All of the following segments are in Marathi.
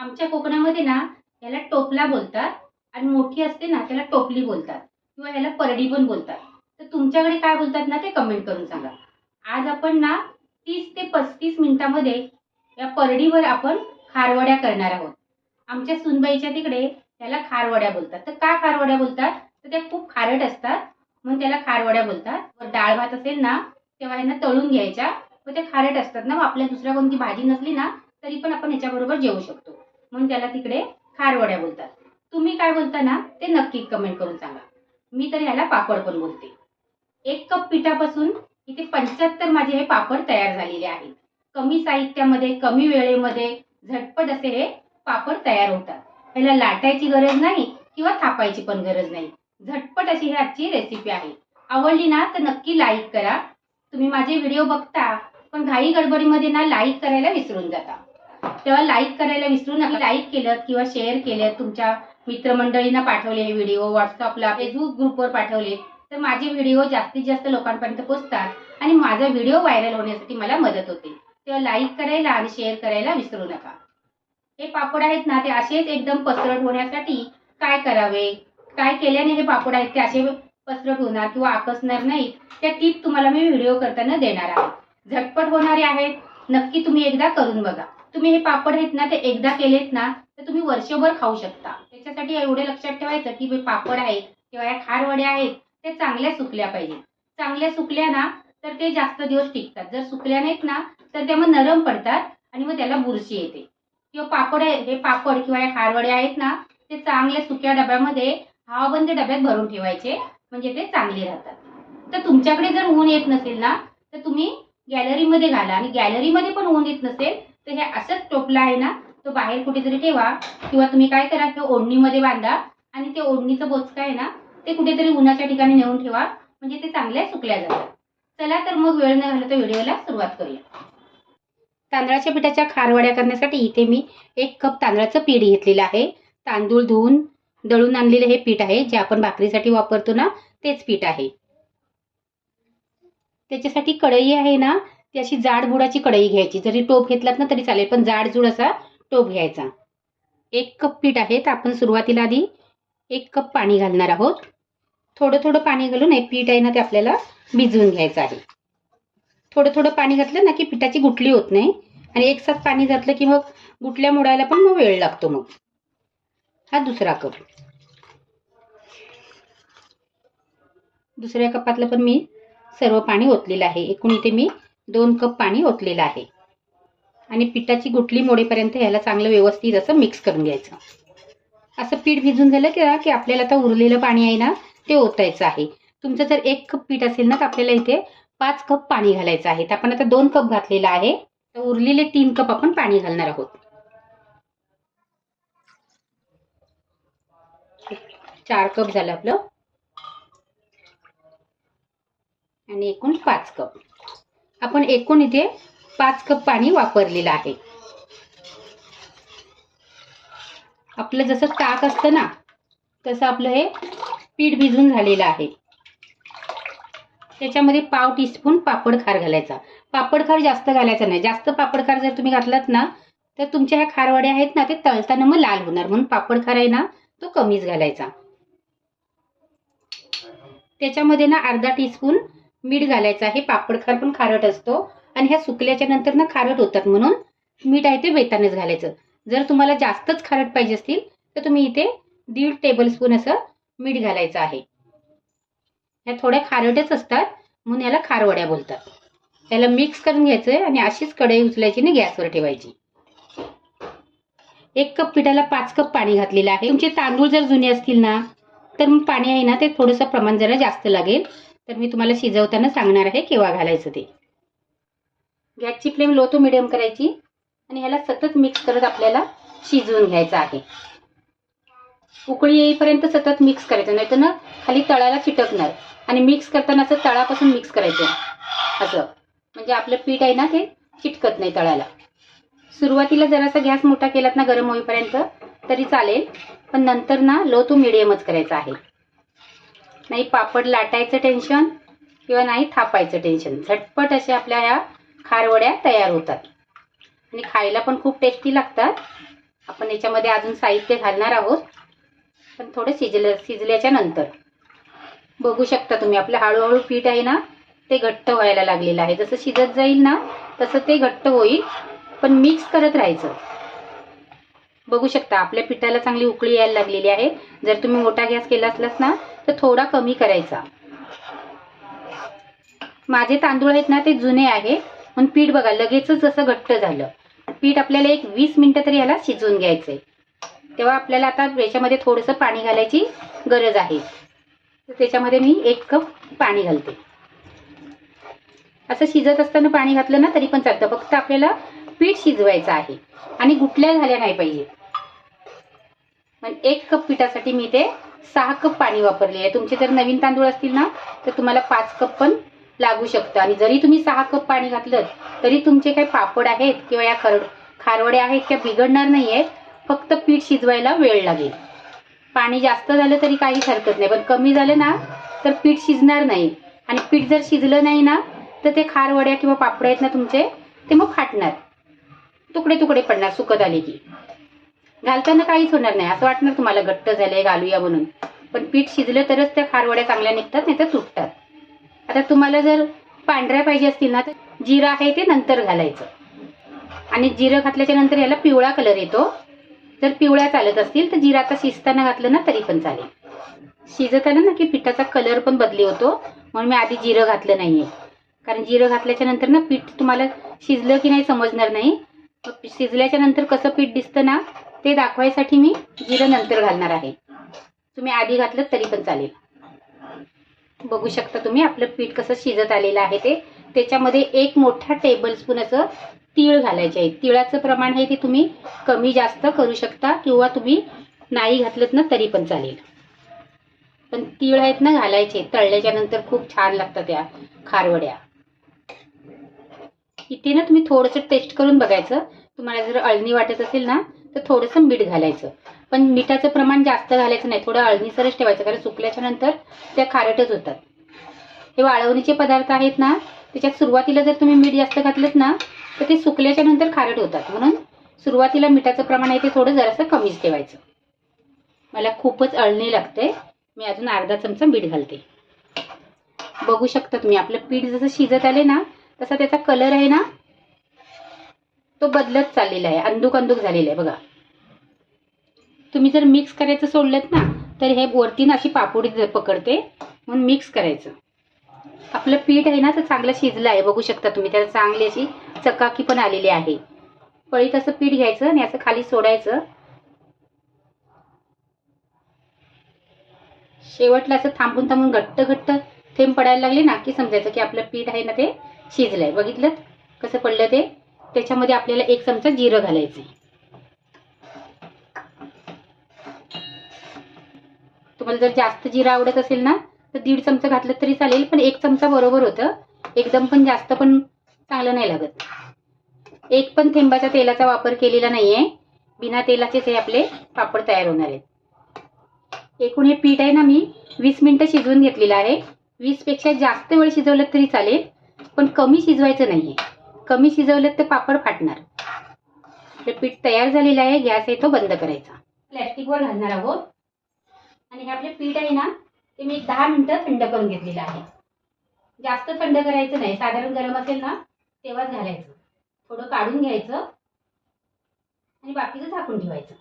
आमच्या कोकणामध्ये ना याला टोपला बोलतात आणि मोठी असते ना त्याला टोपली बोलतात किंवा याला परडी पण बोलतात. तर तुमच्याकडे काय बोलतात ना ते कमेंट करून सांगा. आज आपण ना तीस ते पस्तीस मिनिटामध्ये या परडीवर आपण खारवड्या करणार आहोत. आमच्या सुनबाईच्या तिकडे त्याला खारवड्या बोलतात. तर का खारवड्या बोलतात? तर त्या खूप खारट असतात. म्हणून त्याला खारवड्या बोलतात. व डाळ भात असेल ना तेव्हा यांना तळून घ्यायच्या. व ते खारट असतात ना मग आपल्या दुसऱ्या कोणती भाजी नसली ना तरी पण आपण याच्याबरोबर जेवू शकतो. म्हणून त्याला तिकडे खारवड्या बोलतात. तुम्ही काय बोलता ना ते नक्की कमेंट करून सांगा. मी तर ह्याला पापड पण बोलते. एक कप पिठापासून इथे पंच्याहत्तर माझे हे पापड तयार झालेले आहेत. कमी साहित्यामध्ये कमी वेळेमध्ये झटपट असे हे पापड तयार होतात. ह्याला लाटायची गरज नाही किंवा थापायची पण गरज नाही. झटपट अशी ही आजची रेसिपी आहे. आवडली ना तर नक्की लाईक करा. तुम्ही माझे व्हिडिओ बघता पण घाई गडबडीमध्ये ना लाईक करायला विसरून जाता. तेव्हा लाईक करायला विसरू नका. लाईक केलं किंवा शेअर केलं तुमच्या मित्रमंडळींना पाठवले हे व्हिडिओ व्हॉट्सअपला फेसबुक ग्रुपवर पाठवले तर माझे व्हिडिओ जास्तीत जास्त लोकांपर्यंत पोहोचतात आणि माझा व्हिडिओ व्हायरल होण्यासाठी मला मदत होते. तेव्हा लाईक करायला आणि शेअर करायला विसरू नका. हे पापड आहेत ना ते असेच एकदम पसरट होण्यासाठी काय करावे? काय केल्याने हे पापड आहेत ते असे पसरट होणार किंवा आकसणार नाही त्या टीप तुम्हाला मी व्हिडिओ करताना देणार आहे. झटपट होणारे आहेत. नक्की तुम्ही एकदा करून बघा. तुम्ही हे पापड आहेत ना ते एकदा केलेत ना तर तुम्ही वर्षभर खाऊ शकता. त्याच्यासाठी एवढे लक्षात ठेवायचं की पापड आहेत किंवा या खारवड्या आहेत ते चांगल्या सुकल्या पाहिजे. चांगल्या सुकल्या ना तर ते जास्त दिवस टिकतात. जर सुकल्या नाहीत ना तर त्या मग नरम पडतात आणि मग त्याला बुरशी येते. किंवा पापड आहे हे पापड किंवा या खारवड्या आहेत ना ते चांगल्या सुक्या डब्यामध्ये हवाबंद डब्यात भरून ठेवायचे म्हणजे ते चांगले राहतात. तर तुमच्याकडे जर ऊन येत नसेल ना तर तुम्ही गॅलरीमध्ये घाला. आणि गॅलरीमध्ये पण ऊन येत नसेल तर हे असंच टोपला आहे ना तो बाहेर कुठेतरी ठेवा किंवा तुम्ही काय करा हे ओढणीमध्ये बांधा आणि ते ओढणीचं बोचकं आहे ना ते कुठेतरी उन्हाच्या ठिकाणी नेऊन ठेवा म्हणजे ते चांगल्या सुकल्या जातात. चला तर मग वेळ न घालता व्हिडिओला सुरुवात करूया. तांदळाच्या पिठाच्या खारवड्या करण्यासाठी इथे मी एक कप तांदळाचं पीठ घेतलेलं आहे. तांदूळ धुवून दळून आणलेले हे पीठ आहे जे आपण भाकरीसाठी वापरतो ना तेच पीठ आहे. त्याच्यासाठी कढई आहे ना ती अशी जाडबुडाची कढई घ्यायची. जरी टोप घेतलात ना तरी चालेल पण जाडजूड असा टोप घ्यायचा. एक कप पीठ आहे तर आपण सुरुवातीला आधी एक कप पाणी घालणार आहोत. थोडं थोडं पाणी घालून हे पीठ आहे ना ते आपल्याला भिजवून घ्यायचं आहे. थोडं थोडं पाणी घातलं ना की पिठाची गुटली होत नाही. आणि एक साथ पाणी घातलं की मग गुटल्या मोडायला पण मग वेळ लागतो मग. हा दुसरा कप. दुसऱ्या कपातलं पण मी सर्व पाणी ओतलेलं आहे. एकूण इथे मी दोन कप पाणी ओतलेलं आहे. आणि पिठाची गुटली मोडेपर्यंत ह्याला चांगलं व्यवस्थित असं मिक्स करून घ्यायचं. असं पीठ भिजून झालं की की आपल्याला आता उरलेलं पाणी आहे ना ते ओतायचं आहे. तुमचं जर एक कप पीठ असेल ना तर आपल्याला इथे पाच कप पाणी घालायचं आहे. तर आपण आता दोन कप घातलेलं आहे. तर उरलेले तीन कप आपण पाणी घालणार आहोत. चार कप झालं आपलं. आणि एकूण पाच कप. आपण एकूण इथे पाच कप पाणी वापरलेलं आहे. आपलं जसं ताक असतं ना तसं आपलं हे पीठ भिजून झालेलं आहे. त्याच्यामध्ये पाव टीस्पून पापड खार घालायचा. पापड खार जास्त घालायचा नाही. जास्त पापड खार जर तुम्ही घातलात ना तर तुमच्या ह्या खारवड्या आहेत ना ते तळताना मग लाल होणार. म्हणून पापड खार आहे ना तो कमीच घालायचा. त्याच्यामध्ये ना अर्धा टीस्पून मीठ घालायचं आहे पापड खार पण खारट असतो आणि ह्या सुकल्याच्या नंतर ना खारट होतात म्हणून मीठ आहे ते वेतानेच घालायचं. जर तुम्हाला जास्तच खारट पाहिजे असतील तर तुम्ही इथे दीड टेबलस्पून असं मीठ घालायचं आहे. ह्या थोड्या खारटच असतात म्हणून याला खारवड्या बोलतात. त्याला मिक्स करून घ्यायचं आणि अशीच कढई उचलायची आणि गॅसवर ठेवायची. एक कप पिठाला पाच कप पाणी घातलेलं आहे. तुमचे तांदूळ जर जुने असतील ना तर मग पाणी आहे ना ते थोडंसं प्रमाण जरा जास्त लागेल. तर मी तुम्हाला शिजवताना सांगणार आहे केव्हा घालायचं ते. गॅसची फ्लेम लो टू मिडियम करायची आणि ह्याला सतत मिक्स करत आपल्याला शिजवून घ्यायचं आहे. उकळी येईपर्यंत सतत मिक्स करायचं नाही तर ना खाली तळाला चिटकणार. आणि मिक्स करताना असं तळापासून मिक्स करायचं. असं. म्हणजे आपलं पीठ आहे ना ते चिटकत नाही तळाला. सुरुवातीला जरासा गॅस मोठा केलात ना गरम होईपर्यंत तरी चालेल. पण नंतर ना लो टू मिडियमच करायचा आहे. नाही पापड लाटायचं टेन्शन किंवा नाही थापायचं टेन्शन झटपट अशा आपल्या ह्या खारवड्या तयार होतात. आणि खायला पण खूप टेस्टी लागतात. आपण याच्यामध्ये अजून साहित्य घालणार आहोत. पण थोडं शिजलं शिजल्याच्या नंतर. बघू शकता तुम्ही आपलं हळूहळू पीठ आहे ना ते घट्ट व्हायला लागलेलं आहे. जसं शिजत जाईल ना तसं ते घट्ट होईल. पण मिक्स करत राहायचं. बघू शकता आपल्या पिठाला चांगली उकळी यायला लागलेली आहे. जर तुम्ही मोठा गॅस केला असलास ना तर थोडा कमी करायचा. माझे तांदूळ आहेत ना ते जुने आहे. पण पीठ बघा लगेचच जसं घट्ट झालं. पीठ आपल्याला एक वीस मिनिटं तरी याला शिजवून घ्यायचंय. तेव्हा आपल्याला आता याच्यामध्ये थोडंसं पाणी घालायची गरज आहे. तर त्याच्यामध्ये मी एक कप पाणी घालते. असं शिजत असताना पाणी घातलं ना तरी पण चालतं. फक्त आपल्याला पीठ शिजवायचं आहे. आणि गुटल्या झाल्या नाही पाहिजे. पण एक कप पिठासाठी मी ते सहा कप पाणी वापरले आहे. तुमचे जर नवीन तांदूळ असतील ना तर तुम्हाला पाच कप पण लागू शकतं. आणि जरी तुम्ही सहा कप पाणी घातलं तरी तुमचे काही पापड आहेत किंवा या खर खारवड्या आहेत त्या बिघडणार नाही आहेत फक्त पीठ शिजवायला वेळ लागेल. पाणी जास्त झालं तरी काहीच हरकत नाही. पण कमी झालं ना तर पीठ शिजणार नाही. आणि पीठ जर शिजलं नाही ना तर ते खारवड्या किंवा पापड आहेत ना तुमचे ते मग फाटणार. तुकडे तुकडे पडणार सुकत आले की. घालताना काहीच होणार नाही. असं वाटणार तुम्हाला घट्ट झालंय घालूया म्हणून. पण पीठ शिजलं तरच त्या खारवड्या चांगल्या निघतात नाही तर तुटतात. आता तुम्हाला जर पांढऱ्या पाहिजे असतील ना तर जिरं आहे ते नंतर घालायचं. आणि जिरं घातल्याच्या नंतर याला पिवळा कलर येतो. जर पिवळ्या चालत असतील तर जिरं आता शिजताना घातलं ना तरी पण चालेल. शिजत आलं ना की पिठाचा कलर पण बदली होतो. म्हणून मी आधी जिरं घातलं नाहीये. कारण जिरं घातल्याच्या नंतर ना पीठ तुम्हाला शिजलं की नाही समजणार नाही. शिजल्याच्या नंतर कसं पीठ दिसतं ना ते दाखवायसाठी मी जिरं नंतर घालणार आहे. तुम्ही आधी घातलं तरी पण चालेल. बघू शकता तुम्ही आपलं पीठ कसं शिजत आलेलं आहे ते. त्याच्यामध्ये एक मोठा टेबल स्पून असं तीळ घालायचे आहे. तिळाचं प्रमाण आहे ते तुम्ही कमी जास्त करू शकता किंवा तुम्ही नाही घातलं ना तरी पण चालेल. पण तीळ आहेत ना घालायचे तळल्याच्या नंतर खूप छान लागतात त्या खारवड्या. इथे ना तुम्ही थोडंसं टेस्ट करून बघायचं. तुम्हाला जर अळणी वाटत असेल ना तर थोडंसं मीठ घालायचं. पण मिठाचं प्रमाण जास्त घालायचं नाही. थोडं अळणीसरच ठेवायचं. कारण सुकल्याच्या नंतर त्या खारटच होतात. हे वाळवणीचे पदार्थ आहेत ना त्याच्यात सुरुवातीला जर तुम्ही मीठ जास्त घातलंच ना तर ते सुकल्याच्या नंतर खारट होतात. म्हणून सुरुवातीला मिठाचं प्रमाण आहे ते थोडं जरासं कमीच ठेवायचं. मला खूपच अळणी लागते मी अजून अर्धा चमचा मीठ घालते. बघू शकता तुम्ही. आपलं पीठ जसं शिजत आले ना तसा त्याचा कलर आहे ना तो बदलत चाललेला आहे अंदूक अंदूक झालेला आहे बघा. तुम्ही जर मिक्स करायचं सोडलं ना तर हे वरतीनं अशी पापुडी पकडते म्हणून मिक्स करायचं. आपलं पीठ आहे ना तर चांगलं शिजलं आहे बघू शकता तुम्ही त्याला चांगली अशी चकाकी पण आलेली आहे. पळीत असं पीठ घ्यायचं आणि असं खाली सोडायचं. शेवटला असं थांबून थांबून घट्ट घट्ट थेंब पडायला लागले ना की समजायचं की आपलं पीठ आहे ना ते शिजलंय. बघितलं कसं पडलं ते? त्याच्यामध्ये आपल्याला एक चमचा जिरं घालायचं तुम्हाला जर जास्त जिरं आवडत असेल ना तर दीड चमचा घातलं तरी चालेल पण एक चमचा बरोबर होतं. एकदम पण जास्त पण चांगलं नाही लागत. एक पण थेंबाच्या तेलाचा वापर केलेला नाहीये. बिना तेलाचेच हे आपले पापड तयार होणार आहेत. एकूण हे पीठ आहे ना मी वीस मिनिटं शिजवून घेतलेलं आहे. वीसपेक्षा जास्त वेळ शिजवलं तरी चालेल. पण कमी शिजवायचं नाहीये. कमी शिजवलं तर पापड फाटणार. हे पीठ तयार झालेलं आहे गॅस आहे तो बंद करायचा. प्लॅस्टिकवर घालणार आहोत. आणि हे आपले पीठ आहे ना ते मी दहा मिनिटं थंड करून घेतलेलं आहे. जास्त थंड करायचं नाही. साधारण गरम असेल ना तेव्हाच घालायचं. थोडं काढून घ्यायचं. आणि बाकीचं झाकून ठेवायचं.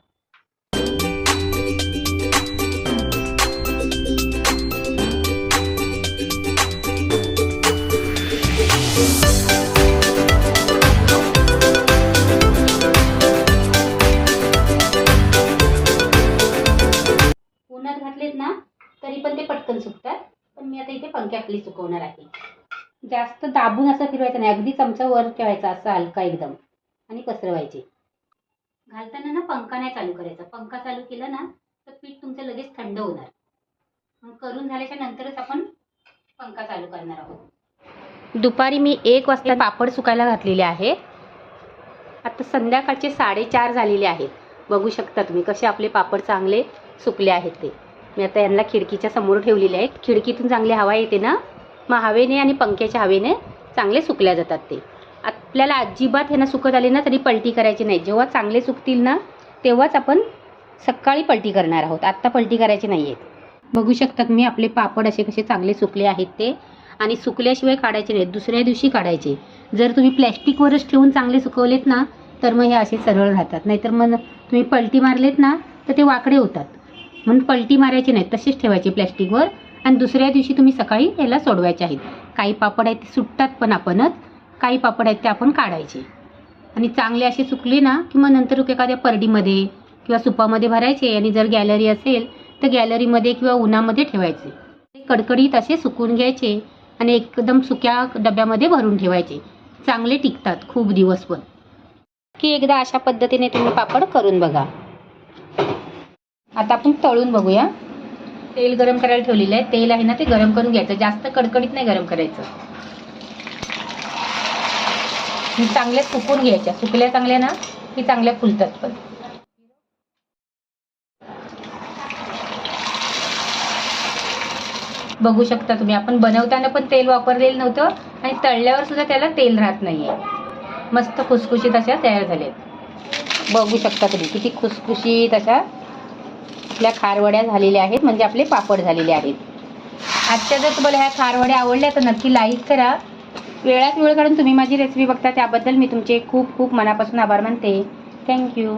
पटकन सुकतात पण मी आता इथे पंख्याखाली सुकवणार आहे. जास्त दाबून असं फिरवायचं नाही. अगदी चमचा वर ठेवायचा असा हलका एकदम. आणि पसरवायचे. घालताना ना पंखा नाही चालू करायचा. पंखा चालू केला ना तर पीठ तुमचं लगेच थंड होणार. मग करून झाल्याच्या नंतरच आपण पंखा चालू करणार आहोत. दुपारी मी एक वाजता पापड सुकायला घातलेले आहे. आता संध्याकाळचे साडेचार झालेले आहेत. बघू शकता तुम्ही कसे आपले पापड चांगले सुकले आहेत ते. मी आता यांना खिडकीच्या समोर ठेवलेले आहेत. खिडकीतून चांगली हवा येते ना? मग हवेने आणि पंख्याच्या हवेने चांगले सुकल्या जातात ते. आपल्याला अजिबात ह्यांना सुकत आले ना तरी पलटी करायची नाही. जेव्हा चांगले सुकतील ना तेव्हाच आपण सकाळी पलटी करणार आहोत. आत्ता पलटी करायची नाही आहेत बघू शकतात मी आपले पापड असे कसे चांगले सुकले आहेत ते. आणि सुकल्याशिवाय काढायचे नाहीत. दुसऱ्या दिवशी काढायचे. जर तुम्ही प्लॅस्टिकवरच ठेवून चांगले सुकवलेत ना तर मग हे असे सरळ राहतात. नाहीतर मग तुम्ही पलटी मारलेत ना तर ते वाकडे होतात. म्हणून पलटी मारायची नाही तसेच ठेवायचे प्लॅस्टिकवर. आणि दुसऱ्या दिवशी तुम्ही सकाळी याला सोडवायचे आहेत. काही पापड आहेत ते सुटतात पण आपणच काही पापड आहेत ते आपण काढायचे. आणि चांगले असे सुकले ना की मग नंतर एखाद्या परडीमध्ये किंवा सुपामध्ये भरायचे आणि जर गॅलरी असेल तर गॅलरीमध्ये किंवा उन्हामध्ये ठेवायचे. ते कडकडीत असे सुकून घ्यायचे आणि एकदम सुक्या डब्यामध्ये भरून ठेवायचे. चांगले टिकतात खूप दिवस पण की एकदा अशा पद्धतीने तुम्ही पापड करून बघा. आता आपण तळून बघूया. तेल गरम करायला ठेवलेलं आहे. तेल आहे ना ते गरम करून घ्यायचं. जास्त कडकडीत नाही गरम करायचं. चांगल्या सुकून घ्यायच्या. सुकल्या चांगल्या ना की चांगल्या फुलतात पण. बघू शकता तुम्ही. आपण बनवताना पण तेल वापरलेलं नव्हतं आणि तळल्यावर सुद्धा त्याला तेल राहत नाहीये. मस्त खुसखुशीत अशा तयार झाल्यात. बघू शकता तुम्ही किती खुसखुशीत अशा आपल्या खारवड्या झालेल्या आहेत म्हणजे आपले पापड झालेले आहेत. आजच्या जर तुम्हाला ह्या खारवड्या आवडल्या तर नक्की लाईक करा. वेळात वेळ काढून तुम्ही माझी रेसिपी बघता त्याबद्दल मी तुमचे खूप खूप मनापासून आभार मानते. थँक्यू